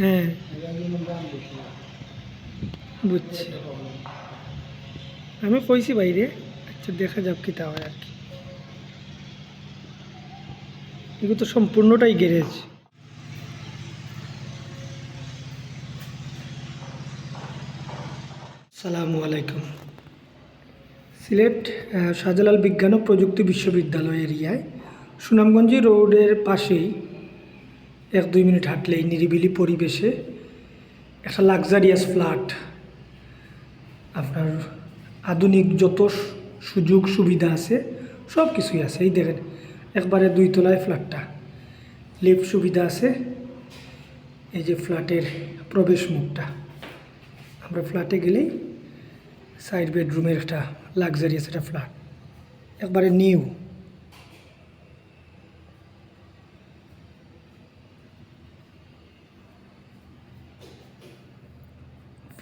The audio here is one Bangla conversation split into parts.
হ্যাঁ। বুঝছি। আমি কইছি বাইরে আচ্ছা দেখা যাক কি তা হয় আর কি। এগুলো তো সম্পূর্ণটাই গ্যারেজ। সালামু আলাইকুম। সিলেট শাহজালাল বিজ্ঞান ও প্রযুক্তি বিশ্ববিদ্যালয় এরিয়ায় সুনামগঞ্জ রোডের পাশেই এক দুই মিনিট হাঁটলেই নিরিবিলি পরিবেশে একটা লাক্সারিয়াস ফ্ল্যাট। আপনার আধুনিক যত সুযোগ সুবিধা আছে সব কিছুই আছে। এই দেখেন, একবারে দুই তলায় ফ্ল্যাটটা। লিফট সুবিধা আছে, এই যে ফ্ল্যাটের প্রবেশ মুখটা। আমরা ফ্ল্যাটে গেলেই সাইড বেডরুমের একটা লাক্সারিয়াস একটা ফ্ল্যাট। একবারে নিউ।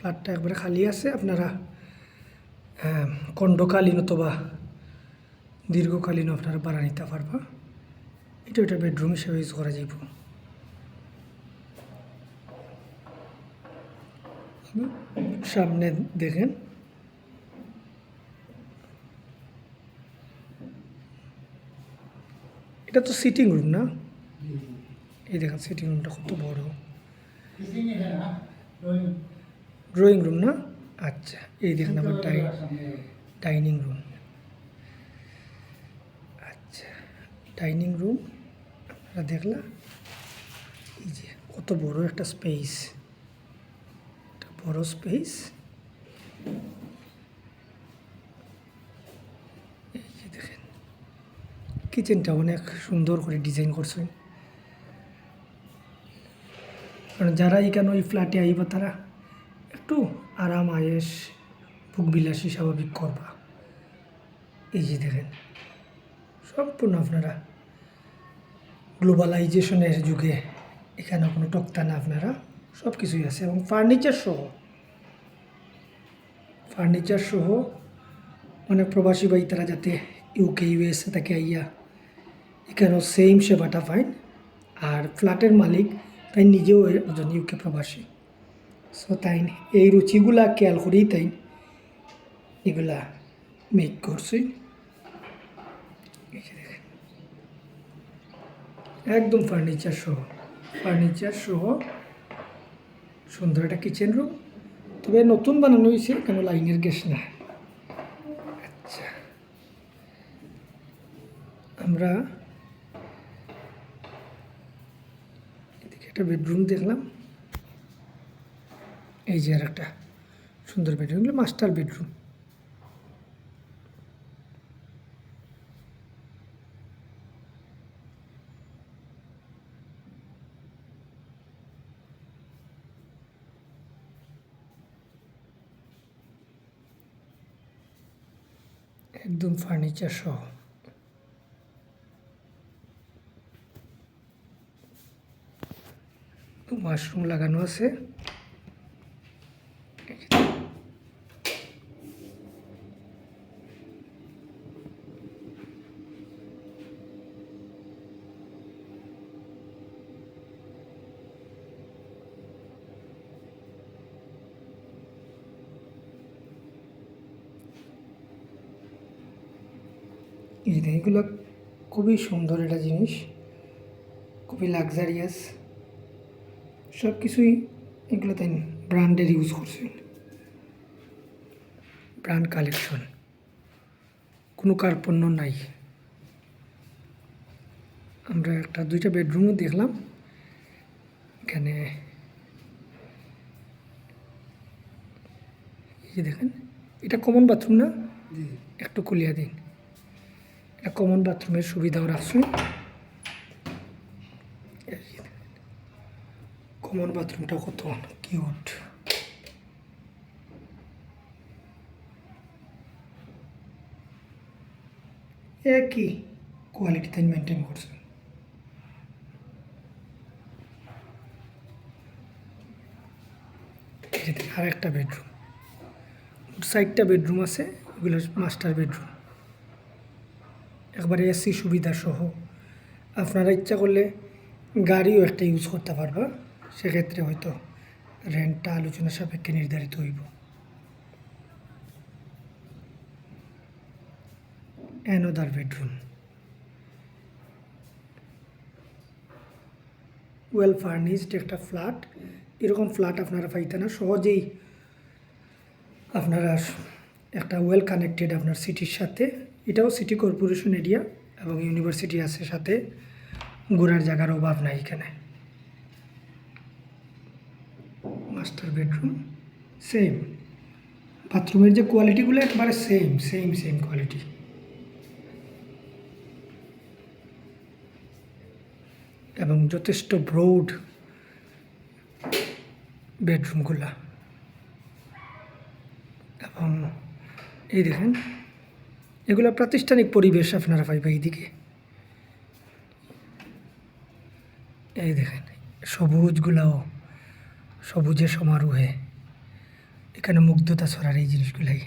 ফ্ল্যাটটা একবারে খালি আছে আপনারা খণ্ডকালীন অথবা দীর্ঘকালীন আপনারা ভাড়া নিতে পারবা। এটা ওটা বেডরুম হিসেবে ইউজ করা যাইব। সামনে দেখেন। এটা তো সিটিং রুম না? এই দেখেন সিটিং রুমটা কত বড়। ড্রয়িং রুম না? আচ্ছা এই দেখেন আমার ডাই, ডাইনিং রুম। আচ্ছা ডাইনিং রুম, আপনারা দেখলা? এই যে, কত বড় একটা স্পেস বড় স্পেস এই দেখেন কিচেনটা অনেক সুন্দর করে ডিজাইন করছেন। কারণ যারা এখানে ওই ফ্ল্যাটে আইবা তারা একটু আরাম, আয়েস ভোগ বিলাসী স্বাভাবিক করবা। এই যে দেখেন, সম্পূর্ণ আপনারা গ্লোবালাইজেশনের যুগে এখানে কোনো টক্তা না আপনারা সব কিছুই আছে। এবং ফার্নিচার সহ ফার্নিচার সহ অনেক প্রবাসী ভাই, তারা যাতে ইউকে ইউএসএ থেকে আইয়া এখানেও সেম সেবাটা পাইন আর ফ্ল্যাটের মালিক, তাই নিজেও একজন ইউকে প্রবাসী। সো তাই এই রুচিগুলা খেয়াল করেই তাই এগুলা মেক করছি। একদম ফার্নিচার সহ ফার্নিচার সহ সুন্দর একটা কিচেন রুম তবে নতুন বানানো হয়েছে, কেন লাইনের গ্যাস না। আচ্ছা। আমরা এদিকে একটা বেডরুম দেখলাম। এই যে আর একটা সুন্দর বেডরুম এগুলো মাস্টার বেডরুম একদম ফার্নিচার সহ। মাশরুম লাগানো আছে। এই যে এগুলো খুবই সুন্দর একটা জিনিস খুবই লাক্সারিয়াস সব কিছুই এগুলো তাই ব্র্যান্ডের ইউজ করছেন ব্র্যান্ড কালেকশন কোনো কার্পণ্য নাই। আমরা একটা দুইটা বেডরুমও দেখলাম। এখানে এই যে দেখেন এটা কমন বাথরুম না? একটু কুলিয়া দিন। কমন বাথরুমের সুবিধাও রাখছি কমন বাথরুমটা কত? কিউট একই কোয়ালিটিতে মেনটেন করছে। আর একটা বেডরুম সাইডটা বেডরুম আছে, ওগুলো মাস্টার বেডরুম একবারে এসি সুবিধা সহ। আপনারা ইচ্ছা করলে গাড়িও একটা ইউজ করতে পারবা। সেক্ষেত্রে হয়তো রেন্টটা আলোচনা সাপেক্ষে নির্ধারিত হইব। অ্যানোদার বেডরুম ওয়েল ফার্নিশড একটা ফ্ল্যাট এরকম ফ্ল্যাট আপনারা পাইতে না। সহজেই আপনারা একটা ওয়েল কানেক্টেড আপনার সিটির সাথে এটাও সিটি কর্পোরেশন এরিয়া এবং ইউনিভার্সিটি আছে সাথে। ঘোরার জায়গার অভাব নাই এখানে। মাস্টার বেডরুম সেম বাথরুমের যে কোয়ালিটিগুলো একবারে সেম সেম সেম কোয়ালিটি এবং যথেষ্ট ব্রড বেডরুমগুলা এবং এই দেখেন এগুলো প্রাতিষ্ঠানিক পরিবেশ আপনারা পাইবে এইদিকে। এই দেখেন, সবুজগুলাও, সবুজে সমারোহে। এখানে মুগ্ধতা ছড়ার এই জিনিসগুলাই।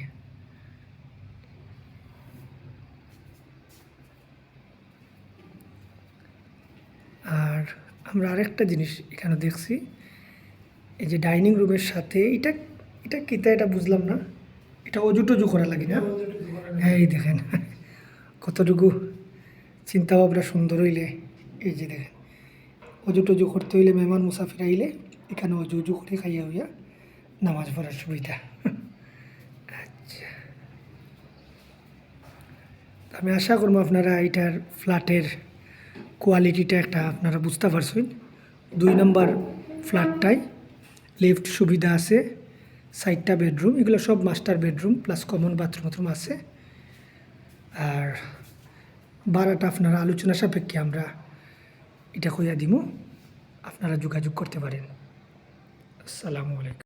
আর আমরা আরেকটা জিনিস এখানে দেখছি, এই যে ডাইনিং রুমের সাথে, এটা এটা কিতা এটা বুঝলাম না। এটা অজু টজু করা লাগে না? এই দেখেন, কতটুকু চিন্তা ভাবনা সুন্দর হইলে, এই যে দেখেন, অজু টজু করতে হইলে মেহমান মুসাফির আইলে এখানে অজু উজু করে খাইয়া হইয়া নামাজ পড়ার সুবিধা। আচ্ছা। আমি আশা করব আপনারা এটার ফ্ল্যাটের কোয়ালিটিটা একটা আপনারা বুঝতে পারছেন। দুই নম্বর ফ্ল্যাটটায় লিফট সুবিধা আছে, সাইডটা বেডরুম, এগুলো সব master bedroom, plus common bathroom bathroom আছে। আর বারাটা আপনারা আলোচনা সাপেক্ষে আমরা এটা কইয়া দিব আপনারা যোগাযোগ করতে পারেন। আসসালামু আলাইকুম।